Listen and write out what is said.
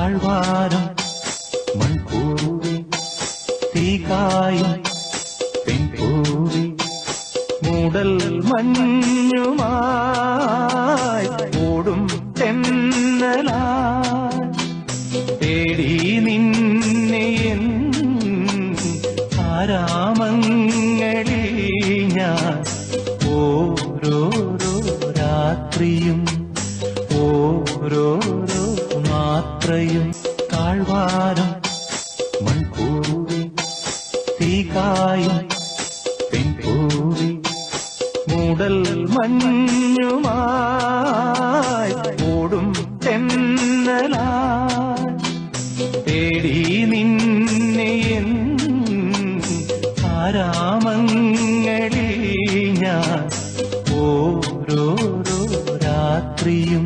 താഴ്വാരം മൺപൂവി തീകായും പെൺപൂവി മൂടൽ മഞ്ഞുമായി ഓടും തെന്നലാ തേടി നിന്നെ ആരാമങ്ങളിൽ ഞാൻ ഓരോരോ രാത്രിയും ഓരോരോ മാത്രയും താഴ്വാരം മൺപൂവി തീകായും പെൺപൂവി മൂടൽ മഞ്ഞുമായി ഓടും തെന്നലായി. തേടി നിന്നെ ആരാമങ്ങളിൽ ഞാൻ ഓരോരോ രാത്രിയും